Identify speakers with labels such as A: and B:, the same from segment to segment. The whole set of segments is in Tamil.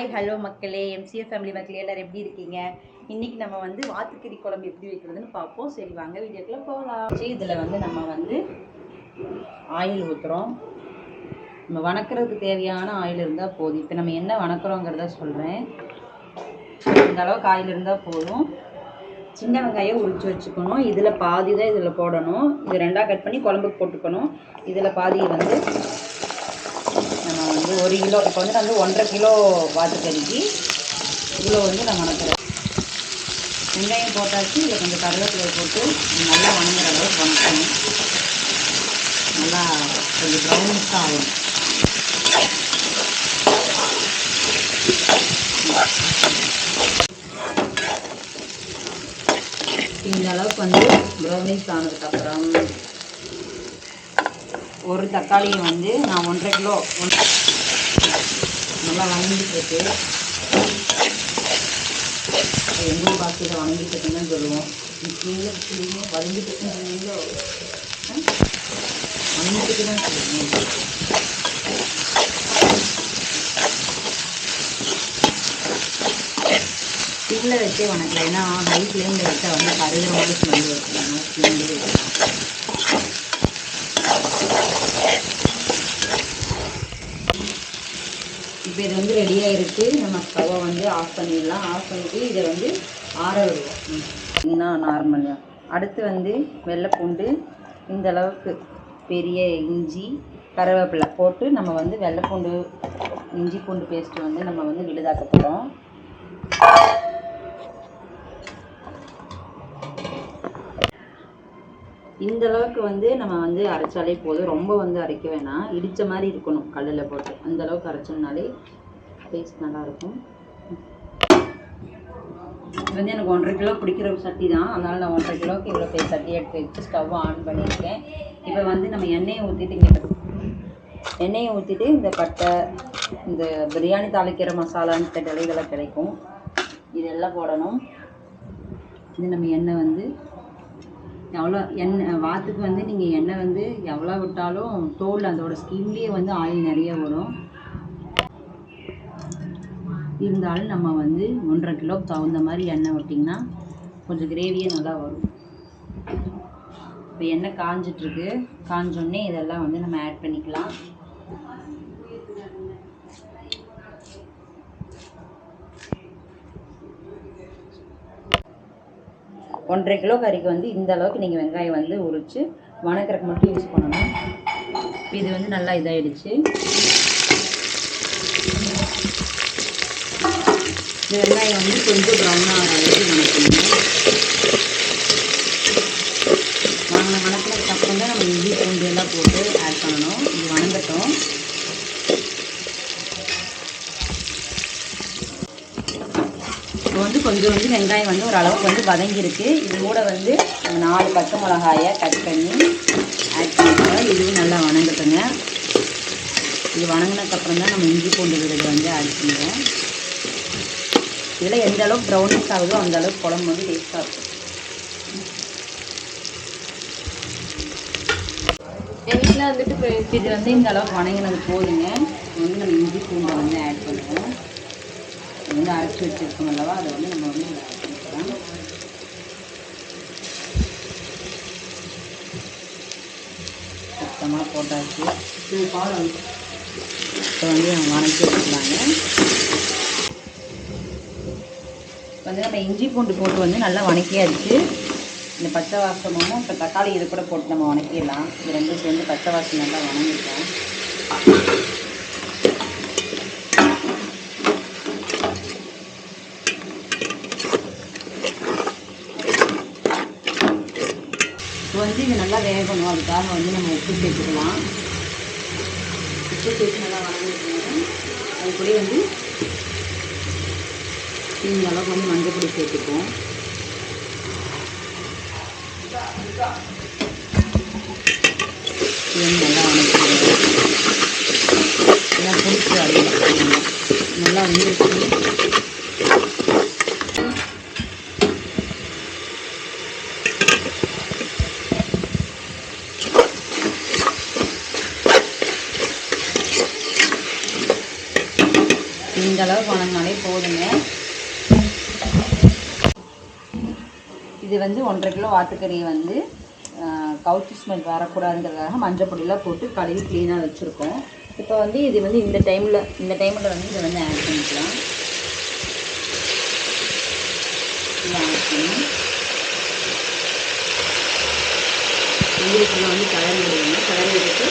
A: ஹாய் ஹலோ மக்களே. எம்சிஎஃப் ஃபேமிலி மக்களே எல்லாரும் எப்படி இருக்கீங்க? இன்னைக்கு நம்ம வந்து வாத்துக்கறி குழம்பு எப்படி வைக்கிறதுன்னு பார்ப்போம். சரி வாங்க வீடியோக்குள்ள போகலாம். சரி இதில் வந்து நம்ம வந்து ஆயில் ஊற்றுறோம் நம்ம வணக்கிறதுக்கு தேவையான ஆயில் இருந்தால் போதும். இப்போ நம்ம என்ன வணக்கிறோங்கிறத சொல்கிறேன் இந்த அளவுக்கு ஆயில் இருந்தால் போதும். சின்ன வெங்காயம் உரிச்சு வச்சுக்கணும். இதில் பாதி தான் இதில் போடணும். இது ரெண்டாக கட் பண்ணி குழம்புக்கு போட்டுக்கணும். இதில் பாதி வந்து இது ஒரு கிலோ இப்போ வந்து நான் வந்து ஒன்றரை கிலோ வாத்துக்கறிக்கு இவ்வளோ வந்து நான் வணக்கிறேன் வெங்காயம் போட்டாச்சு இதில் கொஞ்சம் கருவேப்பிலை போட்டு நல்லா வணங்குற அளவுக்கு வணக்கணும். நல்லா கொஞ்சம் ப்ரௌனிஷாக ஆகும் இந்த அளவுக்கு வந்து ப்ரௌனிஸ் ஆனதுக்கப்புறம் ஒரு தக்காளியை வந்து நான் ஒன்றரை கிலோ ஒன்- நல்லா வணங்கிட்டு இருக்கு எங்கள் பாக்கையில் வணங்கிட்டு இருக்குன்னு சொல்லுவோம். நீங்களும் சொல்லுவீங்க வதங்கிட்டு இருக்குன்னு வணங்கிட்டு தான் சொல்லுவீங்க சிம்மில் வச்சே வணக்கலாம் ஏன்னா ஹை ஃப்ளேமில் வச்சா வந்து கருகிற மாதிரி ஸ்மெல் வச்சுருக்காங்க சிம்லேயே இப்போ இது வந்து ரெடியாக இருக்குது நம்ம ஸ்டவ்வை வந்து ஆஃப் பண்ணிடலாம். ஆஃப் பண்ணிவிட்டு இதை வந்து ஆற விடுவோம். இன்னும் நார்மலாக அடுத்து வந்து வெள்ளைப்பூண்டு இந்த அளவுக்கு பெரிய இஞ்சி கருவேப்பிலை போட்டு நம்ம வந்து வெள்ளைப்பூண்டு இஞ்சி பூண்டு பேஸ்ட்டு வந்து நம்ம வந்து விழுதாக்க போகிறோம் இந்த அளவுக்கு வந்து நம்ம வந்து அரைச்சாலே போதும். ரொம்ப வந்து அரைக்க வேணாம். இடித்த மாதிரி இருக்கணும் கல்லில் போட்டு. அந்த அளவுக்கு அரைச்சோம்னாலே டேஸ்ட் நல்லாயிருக்கும். இது வந்து எனக்கு ஒன்றரை கிலோ பிடிக்கிற சட்டி தான். அதனால் நான் ஒன்றரை கிலோவுக்கு இவ்வளோ பெரிய சட்டி எடுத்து வச்சு ஸ்டவ் ஆன் பண்ணியிருக்கேன். இப்போ வந்து நம்ம எண்ணெயை ஊற்றிட்டு இங்கே எண்ணெயை ஊற்றிட்டு இந்த பட்டை இந்த பிரியாணி தாளிக்கிற மசாலான்னு கேட்டாலே இதெல்லாம் கிடைக்கும். இதெல்லாம் போடணும். இது நம்ம எண்ணெய் வந்து எவ்வளோ எண்ணெய் வாத்துக்கு வந்து நீங்கள் எண்ணெய் வந்து எவ்வளோ விட்டாலும் தோல் அதோட ஸ்கின்லேயே வந்து ஆயில் நிறைய வரும். இருந்தாலும் நம்ம வந்து ஒன்றரை கிலோக்கு தகுந்த மாதிரி எண்ணெய் விட்டிங்கன்னா கொஞ்சம் கிரேவியே நல்லா வரும். இப்போ எண்ணெய் காஞ்சிட்ருக்கு காஞ்சோடனே இதெல்லாம் வந்து நம்ம ஆட் பண்ணிக்கலாம். ஒன்றரை கிலோ கறிக்கு வந்து இந்த அளவுக்கு நீங்கள் வெங்காயம் வந்து உரித்து வணக்கறக்கு மட்டும் யூஸ் பண்ணணும். இது வந்து நல்லா இதாகிடுச்சு இந்த வெங்காயம் வந்து கொஞ்சம் ப்ரௌனாக ஆகிற வணக்கணும் வாங்கின வணக்கினதுக்கு அப்புறம் தான் நம்ம இஞ்சி பூண்டு எல்லாம் போட்டு ஆட் பண்ணணும் இது வணங்கட்டும் இப்போ வந்து கொஞ்சம் வந்து வெங்காயம் வந்து ஒரு அளவுக்கு வந்து வதங்கியிருக்கு. இது கூட வந்து நம்ம நாலு பச்சை மிளகாயை கட் பண்ணி ஆட் பண்ணிக்கிறோம் இதுவும் நல்லா வணங்கட்டுங்க. இது வணங்கினதுக்கப்புறம் தான் நம்ம இஞ்சி பூண்டு விழுது வந்து ஆட் பண்ணுவோம். இதில் எந்த அளவுக்கு ப்ரௌனிஷ் ஆகுதோ அந்த அளவுக்கு குழம்பு வந்து டேஸ்ட்டாக இருக்கும்.
B: எங்கள் வீட்டில் வந்துட்டு
A: இது வந்து இந்த அளவுக்கு வணங்கினது போதுங்க. வந்து நம்ம இஞ்சி பூண்டை வந்து ஆட் பண்ணுவோம். இது வந்து அரைச்சி வச்சுருக்கோம் அல்லவா? அதை வந்து நம்ம வந்து பண்ணிக்கலாம் சுத்தமாக போட்டாச்சு இப்போ வந்து நம்ம வணக்கி வச்சுக்கலாங்க. வந்து நம்ம இஞ்சி பூண்டு போட்டு வந்து நல்லா வணக்கியாச்சு. இந்த பச்சை வாசமும் இப்போ தக்காளி இது கூட போட்டு நம்ம வணக்கிடலாம். இது ரெண்டும் சேர்ந்து பச்சை வாசம் நல்லா வணங்கிட்டோம் வந்து இது நல்லா வேகணும். அதுக்காக வந்து நம்ம உப்பு சேர்த்துக்கலாம். உப்பு சேர்த்து நல்லா வணங்கிக்கணும் அது கூட வந்து இந்த அளவுக்கு வந்து மஞ்சள் பொடி சேர்த்துப்போம். நல்லா வணக்கம் நல்லா பிடிச்சி அடிக்கணும் நல்லா வந்து இந்த அளவு வணங்க போதுங்க. இது வந்து ஒன்றரை கிலோ ஆட்டுக்கறியை வந்து கவுச்சி ஸ்மெல் வரக்கூடாதுங்கிறதுக்காக மஞ்சள் பொடியெல்லாம் போட்டு கழுவி க்ளீனாக வச்சுருக்கோம். இப்போ வந்து இது வந்து இந்த டைமில் இந்த டைமில் வந்து இதை வந்து ஆட் பண்ணிக்கலாம். ஆட் பண்ணி. வந்து கலரி விடுவோங்க கலரி விட்டுட்டு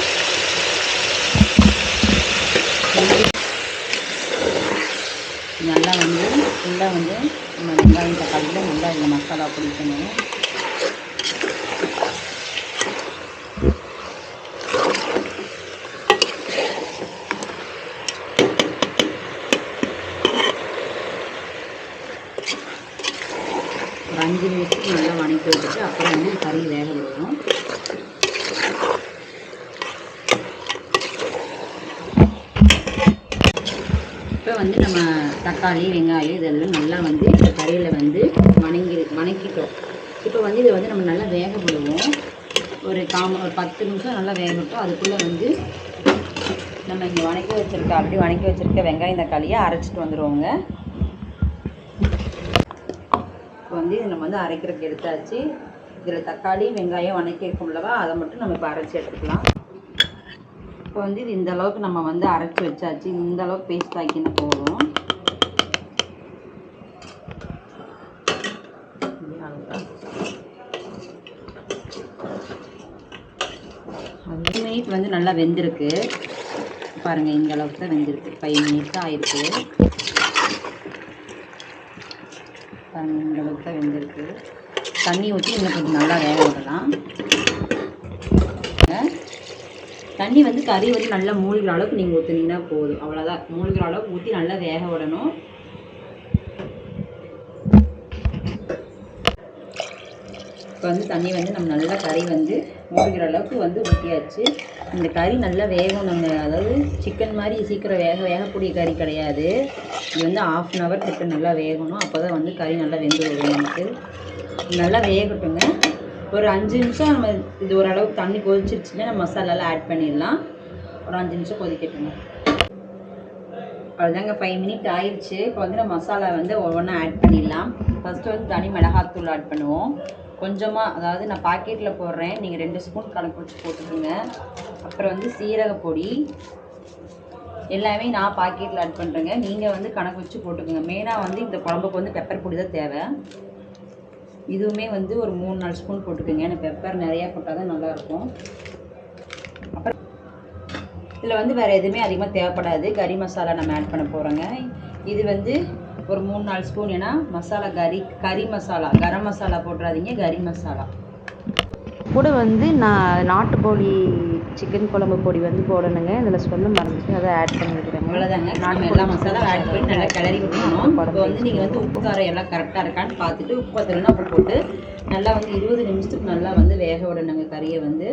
A: நல்லா வந்து ஃபுல்லாக வந்து நம்ம வெங்காயம் தக்காளியில் நல்லா இந்த மசாலா பிடிக்கணும். ஒரு அஞ்சு நிமிஷத்துக்கு நல்லா வணக்கி விட்டுட்டு அப்புறம் வந்து கறி வேக விடணும். இப்போ வந்து நம்ம தக்காளி வெங்காயம் இதெல்லாம் நல்லா வந்து இந்த கறியில் வந்து வணங்கி வணக்கிட்டோம். இப்போ வந்து இதை வந்து நம்ம நல்லா வேக விடுவோம். ஒரு காம ஒரு பத்து நிமிஷம் நல்லா வேக விட்டோம். அதுக்குள்ளே வந்து நம்ம இங்கே வணக்கி வச்சுருக்க அப்படி வணக்கி வச்சுருக்க வெங்காயம் தக்காளியை அரைச்சிட்டு வந்துடுவோங்க இப்போ வந்து இதை நம்ம வந்து அரைக்கிறதுக்கு எடுத்தாச்சு. இதில் தக்காளி வெங்காயம் வணக்கி இருக்கும்லவா அதை மட்டும் நம்ம இப்போ அரைச்சி எடுத்துக்கலாம். இப்போ வந்து இது இந்த அளவுக்கு நம்ம வந்து அரைச்சி வச்சாச்சு. இந்த அளவுக்கு பேஸ்ட் ஆக்கின்னு போதும் அஞ்சு வந்து நல்லா வெந்திருக்கு. பாருங்கள் இந்த அளவுக்கு தான் வெந்திருக்கு. ஃபைவ் மினிட்ஸ் தான் ஆயிருக்கு பாருங்கள் இந்த அளவுக்கு தான் வெந்திருக்கு. தண்ணி ஊற்றி இன்னும் கொஞ்சம் நல்லா வேக விடலாம். தண்ணி வந்து கறி வந்து நல்லா மூழ்கிற அளவுக்கு நீங்கள் ஊற்றுனீங்கன்னா போதும். அவ்வளோதான் மூழ்கிற அளவுக்கு ஊற்றி நல்லா வேக விடணும். இப்போ வந்து தண்ணி வந்து நம்ம நல்லா கறி வந்து மூழ்கிற அளவுக்கு வந்து ஊற்றியாச்சு இந்த கறி நல்லா வேகணுங்க அதாவது சிக்கன் மாதிரி சீக்கிரம் வேக வேகக்கூடிய கறி கிடையாது. இது வந்து ஆஃப் அன் ஹவர் கிட்ட நல்லா வேகணும். அப்போ தான் வந்து கறி நல்லா வெந்து வரும் நமக்கு. நல்லா வேகட்டுங்க. ஒரு அஞ்சு நிமிஷம் நம்ம இது ஓரளவுக்கு தண்ணி கொதிச்சிருச்சுன்னா நம்ம மசாலாலாம் ஆட் பண்ணிடலாம். ஒரு அஞ்சு நிமிஷம் கொதிக்கட்டுங்க. அவ்வளோதாங்க ஃபைவ் மினிட் ஆயிடுச்சு இப்போ வந்து நம்ம மசாலா வந்து ஒவ்வொன்றா ஆட் பண்ணிடலாம். ஃபஸ்ட்டு வந்து தனி மிளகாத்தூள் ஆட் பண்ணுவோம். கொஞ்சமாக அதாவது நான் பாக்கெட்டில் போடுறேன். நீங்கள் ரெண்டு ஸ்பூன் கணக்கு வச்சு போட்டுக்கோங்க. அப்புறம் வந்து சீரக பொடி. எல்லாமே நான் பாக்கெட்டில் ஆட் பண்ணுறேங்க நீங்கள் வந்து கணக்கு வச்சு போட்டுக்கோங்க. மெயினாக வந்து இந்த குழம்புக்கு வந்து பெப்பர் பொடி தான் தேவை. இதுவுமே வந்து ஒரு மூணு நாலு ஸ்பூன் போட்டுக்கோங்க. எனக்கு பெப்பர் நிறையா போட்டால் தான் நல்லாயிருக்கும். அப்புறம் இதில் வந்து வேறு எதுவுமே அதிகமாக தேவைப்படாது. கறி மசாலா நம்ம ஆட் பண்ண போகிறோங்க இது வந்து ஒரு மூணு நாலு ஸ்பூன் ஏன்னா மசாலா கறி கறி மசாலா கரம் மசாலா போட்டுறாதீங்க கறி மசாலா.
B: கூட வந்து நான் நாட்டுக்கோழி சிக்கன் குழம்பு பொடி வந்து போடணுங்க. இதில் சொல்ல மறந்துச்சு அதை ஆட் பண்ணிக்கிறேன்
A: அவ்வளோதாங்க நம்ம எல்லா மசாலா ஆட் பண்ணி நல்லா கிளறி விட்டுக்கணும் இப்போ வந்து நீங்கள் வந்து உப்பு காரம் எல்லாம் கரெக்டாக இருக்கான்னு பார்த்துட்டு உப்பு பத்தலைன்னா உப்பு போட்டு நல்லா வந்து இருபது நிமிஷத்துக்கு நல்லா வந்து வேக விடணுங்க கறியை வந்து.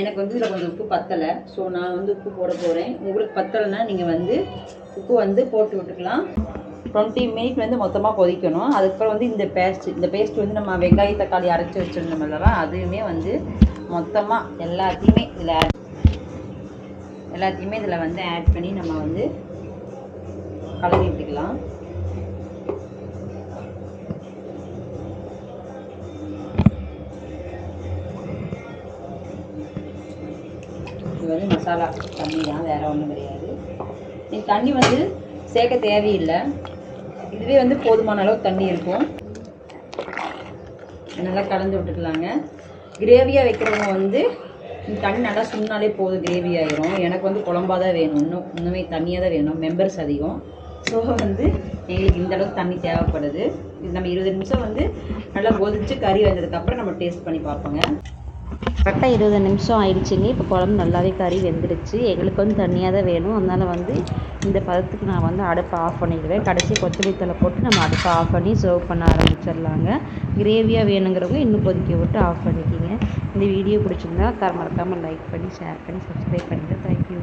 A: எனக்கு வந்து இதில் கொஞ்சம் உப்பு பத்தலை. ஸோ நான் வந்து உப்பு போட போகிறேன் உங்களுக்கு பத்தலைன்னா நீங்கள் வந்து உப்பு வந்து போட்டு விட்டுக்கலாம். டுவெண்ட்டி மினிட் வந்து மொத்தமாக கொதிக்கணும். அதுக்கப்புறம் வந்து இந்த பேஸ்ட் இந்த பேஸ்ட் வந்து நம்ம வெங்காய தக்காளி அரைச்சி வச்சுருந்தோம் இல்லைவா? அதுவுமே வந்து மொத்தமாக எல்லாத்தையுமே இதில் ஆட் எல்லாத்தையுமே இதில் வந்து ஆட் பண்ணி நம்ம வந்து கலந்து விட்டுக்கலாம். இது வந்து மசாலா தண்ணி தான் வேறு ஒன்றும் கிடையாது. நீ தண்ணி வந்து சேர்க்க தேவையில்லை. இதுவே வந்து போதுமான அளவு தண்ணி இருக்கும். நல்லா கலந்து விட்டுக்கலாங்க. கிரேவியாக வைக்கிறவங்க வந்து இந்த தண்ணி நல்லா சுண்ணாலே போதும் கிரேவி ஆயிரும். எனக்கு வந்து குழம்பா தான் வேணும். இன்னும் இன்னுமே தண்ணியாக தான் வேணும். மெம்பர்ஸ் அதிகம். ஸோ வந்து எங்களுக்கு இந்த அளவுக்கு தண்ணி தேவைப்படுது. இது நம்ம இருபது நிமிஷம் வந்து நல்லா கொதிச்சு கறி வந்ததுக்கப்புறம் நம்ம டேஸ்ட் பண்ணி பார்ப்போங்க.
B: கரெக்டாக இருபது நிமிஷம் ஆயிடுச்சுங்க இப்போ குழம்பு நல்லாவே கறி வெந்துடுச்சு. எங்களுக்கு வந்து தண்ணியாக தான் வேணும். அதனால் வந்து இந்த பதத்துக்கு நான் வந்து அடுப்பை ஆஃப் பண்ணிடுவேன். கடைசி கொத்தமல்லி போட்டு நம்ம அடுப்பை ஆஃப் பண்ணி சர்வ் பண்ண ஆரம்பிச்சிடலாங்க. கிரேவியாக வேணுங்கிறவங்க இன்னும் கொதிக்க விட்டு ஆஃப் பண்ணிக்கிங்க. இந்த வீடியோ பிடிச்சிருந்தா மறக்காமல் லைக் பண்ணி ஷேர் பண்ணி சப்ஸ்கிரைப் பண்ணிவிட்டு தேங்க்யூ